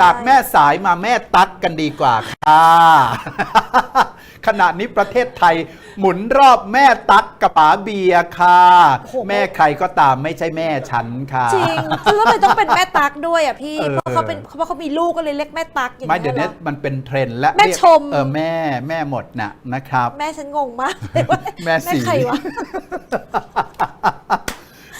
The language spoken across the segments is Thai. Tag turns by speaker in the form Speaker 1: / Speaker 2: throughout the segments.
Speaker 1: จากแม่สายมาแม่ตั๊กกันดีกว่าค่ะขณะนี้ประเทศไทยหมุนรอบแม่ตั๊กกับป๋าเบียร์ค่ะ
Speaker 2: โอ้โห
Speaker 1: แม่ใครก็ตามไม่ใช่แม่ฉันค่ะ
Speaker 2: จริงแล้วทำไมต้องเป็นแม่ตักด้วยอะพี่
Speaker 1: เออ
Speaker 2: เพราะเขาเป็นเพราะเขามีลูกก็เลยเรียกแม่ตักอย่าง
Speaker 1: ไม่
Speaker 2: เงี้
Speaker 1: เดี๋ย
Speaker 2: ยวเหร
Speaker 1: นี้
Speaker 2: อ
Speaker 1: มันเป็นเทรนด์และ
Speaker 2: แม่
Speaker 1: เรียก
Speaker 2: ชม
Speaker 1: เออแม่แม่หมดน่ะนะครับ
Speaker 2: แม่ฉันงงมากเลยว่า
Speaker 1: แม่สี
Speaker 2: ใครวะ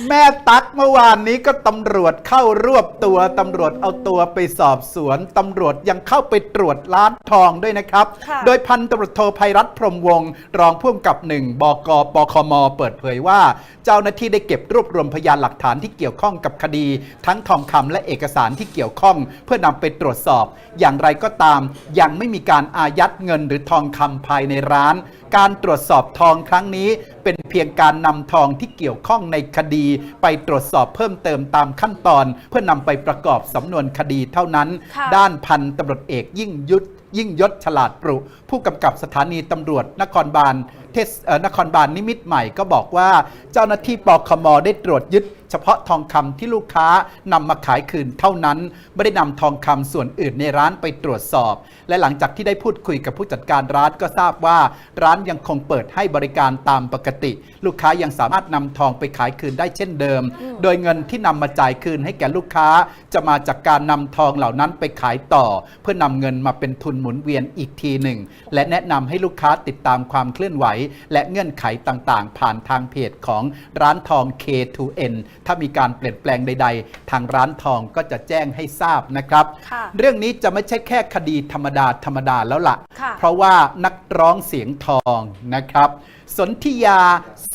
Speaker 1: แม่ตั๊กเมื่อวานนี้ก็ตำรวจเข้ารวบตัวตำรวจเอาตัวไปสอบสวนตำรวจยังเข้าไปตรวจร้านทองด้วยนะครับ
Speaker 2: ค่ะ
Speaker 1: โดยพันตำรวจโทภัยรัตน์พรหมวงศ์รองผู้กำกับหนึ่งบกปคม เปิดเผยว่า เจ้าหน้าที่ได้เก็บรวบรวมพยานหลักฐานที่เกี่ยวข้องกับคดี ทั้งทองคำและเอกสารที่เกี่ยวข้อง เพื่อนำไปตรวจสอบ อย่างไรก็ตาม ยังไม่มีการอายัดเงินหรือทองคำภายในร้าน การตรวจสอบทองครั้งนี้ เป็นเพียงการนำทองที่เกี่ยวข้องในคดีไปตรวจสอบเพิ่มเติมตามขั้นตอน เพื่อนำไปประกอบสำนวนคดีเท่านั้น
Speaker 2: ค่ะ
Speaker 1: ด้านพันตำรวจเอกยิ่งยุทธยิ่งยศฉลาดปรุผู้กำกับสถานีตำรวจนครบาล เทศนครบาลนิมิตรใหม่ก็บอกว่า เจ้าหน้าที่ปคมได้ตรวจยึด เฉพาะทองคำที่ลูกค้านำมาขายคืนเท่านั้น ไม่ได้นำทองคำส่วนอื่นในร้านไปตรวจสอบ และหลังจากที่ได้พูดคุยกับผู้จัดการร้านก็ทราบว่า ร้านยังคงเปิดให้บริการตามปกติ ลูกค้ายังสามารถนำทองไปขายคืนได้เช่นเดิม โดยเงินที่นำมาจ่ายคืนให้แก่ลูกค้า จะมาจากการนำทองเหล่านั้นไปขายต่อ เพื่อนำเงินมาเป็นทุนหมุนเวียนอีกทีหนึ่ง และแนะนำให้ลูกค้าติดตามความเคลื่อนไหวและเงื่อนไขต่างๆ ผ่านทางเพจของร้านทอง K2N ถ้ามีการเปลี่ยนแปลงใด ๆ ทางร้านทองก็จะแจ้งให้ทราบนะครับ
Speaker 2: ค่ะ
Speaker 1: เรื่องนี้จะไม่ใช่แค่คดีธรรมดาธรรมดาแล้วล่ะ
Speaker 2: ค่ะ
Speaker 1: เพราะว่านักร้องเสียงทองนะครับ สนธิยา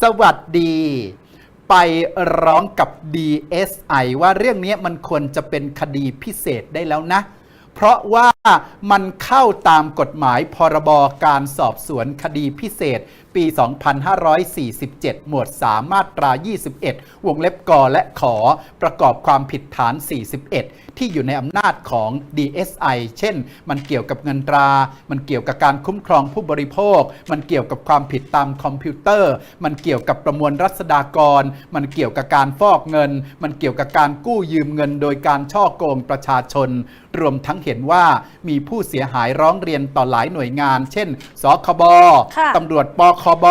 Speaker 1: สวัสดีไปร้องกับ DSI ว่าเรื่องนี้มันควรจะเป็นคดีพิเศษได้แล้วนะ เพราะว่ามันเข้าตามกฎหมายพรบการสอบสวนคดีพิเศษ ปี 2547 หมวด 3 มาตรา 21 วงเล็บกอและขอประกอบความผิดฐาน 41 ที่อยู่ในอำนาจของ DSI เช่น มันเกี่ยวกับเงินตรา มันเกี่ยวกับการคุ้มครองผู้บริโภค มันเกี่ยวกับความผิดตามคอมพิวเตอร์ มันเกี่ยวกับประมวลรัษฎากร มันเกี่ยวกับการฟอกเงิน มันเกี่ยวกับการกู้ยืมเงิน โดยการช่อโกงประชาชน รวมทั้งเห็นว่ามีผู้เสียหายร้องเรียนต่อหลายหน่วยงาน เช่น สคบ
Speaker 2: ค่ะ
Speaker 1: ตำรวจปคบ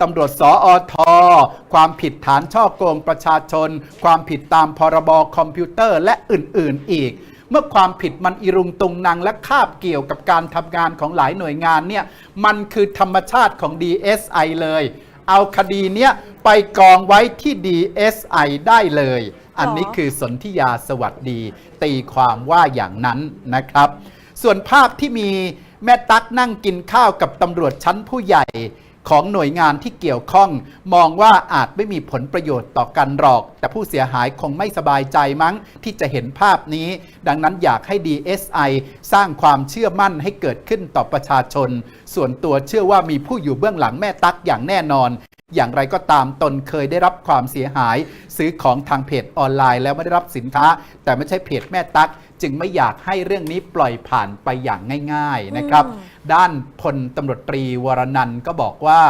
Speaker 1: ตำรวจสออทความผิดฐานช่อโกงประชาชน ความผิดตามพรบคอมพิวเตอร์และอื่น ๆ อีก เมื่อความผิดมันอิรุงตุงนังและคาบเกี่ยวกับการทำงานของหลายหน่วยงานเนี่ยมันคือธรรมชาติของ DSI เลย เอาคดีเนี้ยไปกองไว้ที่ DSI ได้เลย อันนี้คือสนธิยาสวัสดี ตีความว่าอย่างนั้นนะครับ ส่วนภาพที่มีแม่ตั๊กนั่งกินข้าวกับตำรวจชั้นผู้ใหญ่ ของหน่วยงานที่เกี่ยวข้อง มองว่าอาจไม่มีผลประโยชน์ต่อกันหรอก แต่ผู้เสียหายคงไม่สบายใจมั้งที่จะเห็นภาพนี้ ดังนั้นอยากให้ DSI สร้างความเชื่อมั่นให้เกิดขึ้นต่อประชาชน ส่วนตัวเชื่อว่ามีผู้อยู่เบื้องหลังแม่ตั๊กอย่างแน่นอน อย่างไรก็ตามตนเคยได้รับความเสียหาย ซื้อของทางเพจออนไลน์แล้วไม่ได้รับสินค้า แต่ไม่ใช่เพจแม่ตั๊ก จึงไม่อยากให้เรื่องนี้ปล่อยผ่านไปอย่างง่าย ๆนะครับ
Speaker 2: อืม
Speaker 1: ด้านพลตำรวจตรีวรนันท์ก็บอกว่า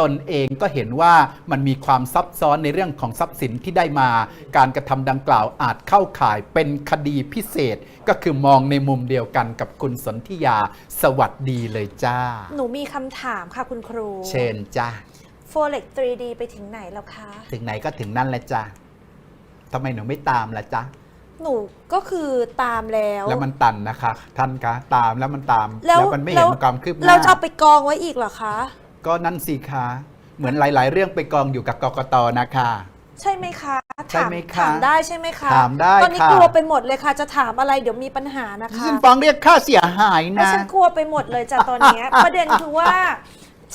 Speaker 1: ตนเองก็เห็นว่ามันมีความซับซ้อนในเรื่องของทรัพย์สินที่ได้มา การกระทำดังกล่าวอาจเข้าข่ายเป็นคดีพิเศษ ก็คือมองในมุมเดียวกันกับคุณสนธิยา สวัสดีเลยจ้า
Speaker 2: หนูมีคำถามค่ะคุณครู
Speaker 1: เชิญจ้า
Speaker 2: โฟเล็ก 3D ไปถึงไหนแล้วคะ
Speaker 1: ถึงไหนก็ถึงนั่นแหละจ้าทำไมหนูไม่ตามล่ะจ๊ะ
Speaker 2: หนูก็คือตามแล้ว
Speaker 1: แล้วมันตันนะคะ ท่านคะตามแล้วมันตาม
Speaker 2: แล้ว
Speaker 1: มันไม่เห็นความคืบหน้า
Speaker 2: เราจะเอาไปกองไว้อีกเหรอคะ
Speaker 1: ก็นั่นสิคะเหมือนหลาย ๆ เรื่องไปกองอยู่กับกกตนะคะ
Speaker 2: ใช่ไหมคะ
Speaker 1: ใช่ไหมคะ
Speaker 2: ถามได้ใช่ไหมคะ
Speaker 1: ถามได้
Speaker 2: ตอนนี้
Speaker 1: ค่ะ
Speaker 2: กลัวไปหมดเลยค่ะ จะถามอะไรเดี๋ยวมีปัญหานะคะ
Speaker 1: ซึ่งฟ้องเรียกค่าเสียหาย
Speaker 2: แล้ว
Speaker 1: นะ
Speaker 2: ฉันกลัวไปหมดเลยจ้ะตอนเนี้ยประเด็นคือว่า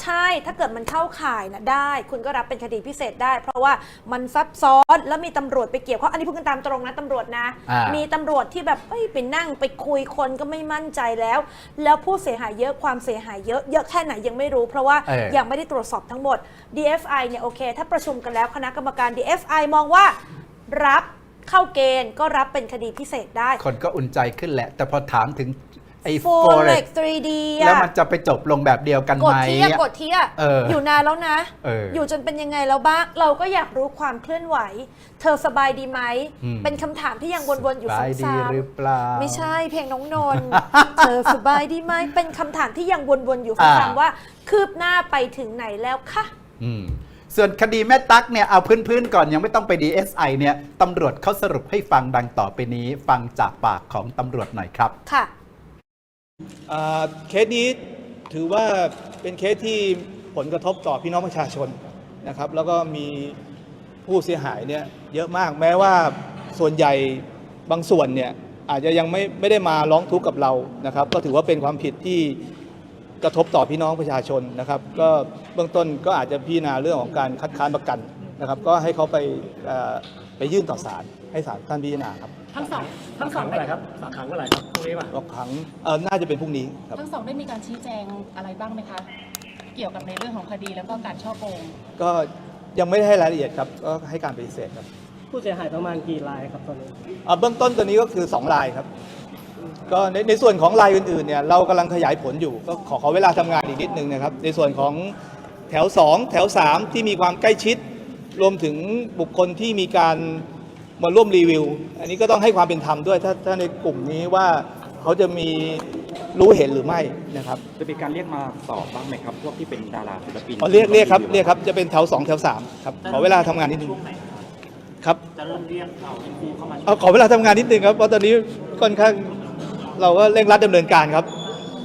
Speaker 2: ใช่ถ้าเกิดมันเข้าข่ายนะได้ คุณก็รับเป็นคดีพิเศษได้ เพราะว่ามันซับซ้อนแล้วมีตำรวจไปเกี่ยวข้องอันนี้พูดกันตามตรงนะตำรวจนะ
Speaker 1: อ่ามี
Speaker 2: มีตำรวจที่แบบเอ้ยไปนั่งไปคุยคนก็ไม่มั่นใจแล้ว แล้วผู้เสียหายเยอะความเสียหายเยอะเยอะแค่ไหนยังไม่รู้ เพราะว่า
Speaker 1: เออ
Speaker 2: ยังไม่ได้ตรวจสอบทั้งหมด DFI เนี่ยโอเค ถ้าประชุมกันแล้วคณะกรรมการ DFI มองว่ารับเข้าเกณฑ์ก็รับเป็นคดีพิเศษได้
Speaker 1: คนก็อุ่นใจขึ้นแหละ แต่พอถามถึง ไอ้
Speaker 2: โฟ
Speaker 1: Forex
Speaker 2: เล็ก 3D อะ
Speaker 1: แล้วมันจะไปจบลงแบบเดียวกัน
Speaker 2: ก
Speaker 1: ไหม
Speaker 2: ดเทียกดเทีย
Speaker 1: เอออ
Speaker 2: อยู่นานแล้วนะ
Speaker 1: เอออ
Speaker 2: ยู่จนเป็นยังไงแล้วบ้าง เราก็อยากรู้ความเคลื่อนไหว เธอสบายดีไหม
Speaker 1: อืม
Speaker 2: เป็นคำถามที่ยังวนๆอยู่
Speaker 1: สบายดี
Speaker 2: ซ้ำ
Speaker 1: หรือเปล่า
Speaker 2: ๆไม่ใช่เพลงน้องนนท์ เธอสบายดีไหม เป็นคำถามที่ยังวนๆอยู่
Speaker 1: อ่า
Speaker 2: ซ้ำๆว่า คืบหน้าไปถึงไหนแล้วคะ
Speaker 1: อืมส่วนคดีแม่ตั๊กเนี่ยเอาพื้นๆก่อนยังไม่ต้องไป DSI เนี่ยตำรวจเขาสรุปให้ฟังดังต่อไปนี้ ฟังจากปากของตำรวจหน่อยครับ
Speaker 2: ค่ะ
Speaker 3: อ่าเคสนี้ถือว่าเป็นเคสที่ผลกระทบต่อพี่น้องประชาชนนะครับ แล้วก็มีผู้เสียหายเนี่ยเยอะมากแม้ว่าส่วนใหญ่บางส่วนเนี่ยอาจจะยังไม่ไม่ได้มาร้องทุกข์กับเรานะครับ ก็ถือว่าเป็นความผิดที่กระทบต่อพี่น้องประชาชนนะครับ ก็เบื้องต้นก็อาจจะพิจารณาเรื่องของการคัดค้านประกันนะครับ ก็ให้เขาไปเอ่อไปยื่นต่อศาลให้ศาลท่านพิจารณาครับ
Speaker 4: ทั้งสองทั้งสอง
Speaker 5: เมื่อไหร่ครับฝากขังเมื่อไหร่ครับพรุ่งนี้ป่ะ
Speaker 3: รอบครั้งเอ่อน่าจะเป็นพรุ่งนี้ครับ
Speaker 4: ทั้งสองได้มีการชี้แจงอะไรบ้างไหมคะ เกี่ยวกับในเรื่องของคดีแล้วก็การช่อโกง
Speaker 3: ก็ยังไม่ได้ให้รายละเอียดครับก็ให้การปฏิเสธครับ
Speaker 5: ผู้เสียหายประมาณกี่รายครับตอนนี้
Speaker 3: อ่าเบื้องต้นตัวนี้ก็คือ2รายครับ ก็ในในส่วนของรายอื่นๆเนี่ยเรากำลังขยายผลอยู่ก็ขอขอเวลาทำงานอีกนิดนึงนะครับ ในส่วนของแถว 2 แถว 3 ที่มีความใกล้ชิด รวมถึงบุคคลที่มีการ มาร่วมรีวิว อันนี้ก็ต้องให้ความเป็นธรรมด้วย ถ้าถ้าในกลุ่มนี้ว่าเขาจะมีรู้เห็นหรือไม่นะครับ
Speaker 6: จะมีการเรียกมาสอบบ้างไหมครับ พวกที่เป็นดาราศิลปิน
Speaker 3: อ๋อเรียกเรียกครับเรียกครับจะเป็นแถว2แถว3ครับขอเวลาทำงานนิดนึงครับ
Speaker 5: จะเริ่มเรียกเราอินฟูเข้ามา
Speaker 3: เอาขอเวลาทำงานนิดนึงครับเพราะตอนนี้ค่อนข้างเราก็เร่งรัดดำเนินการครับ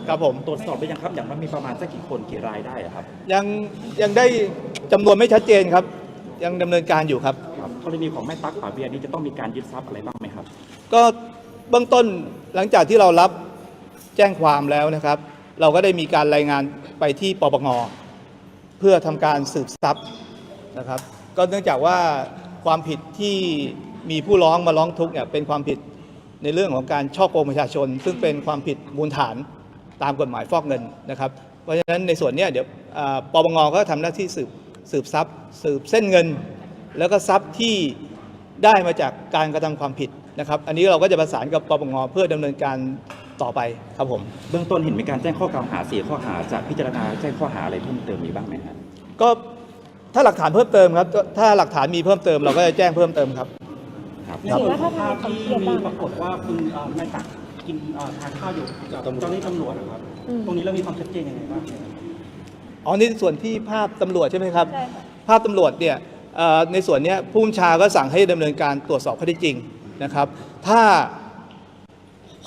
Speaker 3: ครับผม
Speaker 6: ตรวจสอบได้ยังครับอย่างมันมีประมาณสักกี่คนกี่รายได้อะครับ
Speaker 3: ยังยังได้จำนวนไม่ชัดเจนครับ ยังดำเนินการอยู่ครับ
Speaker 6: ครับ กรณีของแม่ตั๊กป่าเบียร์นี้จะต้องมีการยึดทรัพย์อะไรบ้างไหมครับ
Speaker 3: ก็เบื้องต้นหลังจากที่เรารับแจ้งความแล้วนะครับ เราก็ได้มีการรายงานไปที่ปปงเพื่อทำการสืบทรัพย์นะครับ ก็เนื่องจากว่าความผิดที่มีผู้ร้องมาร้องทุกข์เนี่ยเป็นความผิดในเรื่องของการช่อโกงประชาชน ซึ่งเป็นความผิดมูลฐานตามกฎหมายฟอกเงินนะครับ เพราะฉะนั้นในส่วนนี้เดี๋ยวปปงก็ทำหน้าที่สืบสืบทรัพย์ สืบเส้นเงิน แล้วก็ทรัพย์ที่ได้มาจากการกระทำความผิดนะครับ อันนี้เราก็จะประสานกับปปงเพื่อดำเนินการต่อไปครับผม
Speaker 6: เบื้องต้นเห็นมีการแจ้งข้อกล่าวหาสี่ข้อหาจะพิจารณาแจ้งข้อหาอะไรเพิ่มเติมมีบ้างไหมครับ
Speaker 3: ก็ถ้าหลักฐานเพิ่มเติมครับ ถ้าหลักฐานมีเพิ่มเติมเราก็จะแจ้งเพิ่มเติมครับ
Speaker 6: ครับ
Speaker 5: ในส่วนของภาพที่มีปรากฏว่าคุณเอ่อแม่ตักกินเอ่อทานข้าวอยู่กับเจ้าหน้าที่ตำรวจนะครับ
Speaker 2: อืม
Speaker 5: ตรงนี้เรามีความชัดเจนยังไงบ้าง
Speaker 3: อ๋อนี่ส่วนที่ภาพตำรวจใช่ไหมครับ ภาพตำรวจเนี่ยเอ่อ ในส่วนเนี้ยผู้บัญชาก็สั่งให้ดำเนินการตรวจสอบข้อเท็จจริงนะครับ ถ้า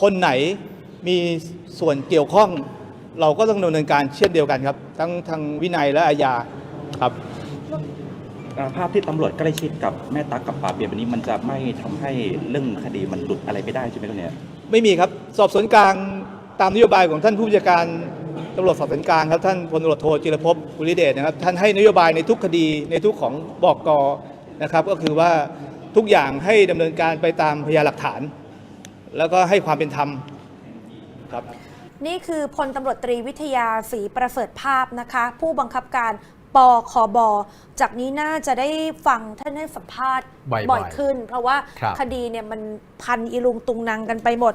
Speaker 3: คนไหนมีส่วนเกี่ยวข้อง เราก็ต้องดำเนินการเช่นเดียวกันครับ ทั้งทางวินัยและอาญาครับ
Speaker 6: อ่าภาพที่ตำรวจใกล้ชิดกับแม่ตั๊กกับป่าเบียร์แบบนี้มันจะไม่ทำให้เรื่องคดีมันหลุดอะไรไปได้ใช่ไหมครับเนี่ย
Speaker 3: ไม่มีครับสอบสวนกลางตามนโยบายของท่านผู้บัญชาการ ตำรวจสอบสวนกลางครับท่านพลตำรวจโทจิรภพบุริเดชนะครับท่านให้นโยบายในทุกคดีในทุกของบอกกนะครับ ก็คือว่าทุกอย่างให้ดำเนินการไปตามพยานหลักฐาน แล้วก็ให้ความเป็นธรรมครับ
Speaker 2: นี่คือพลตำรวจตรีวิทยาศรีประเสริฐภาพนะคะ ผู้บังคับการปคบจากนี้น่าจะได้ฟังท่านให้สัมภาษณ์
Speaker 1: บ่อยๆ
Speaker 2: บ่อยขึ้น เพราะว่า
Speaker 1: ครับ
Speaker 2: คดีเนี่ยมันพันอีลุงตุงนางกันไปหมด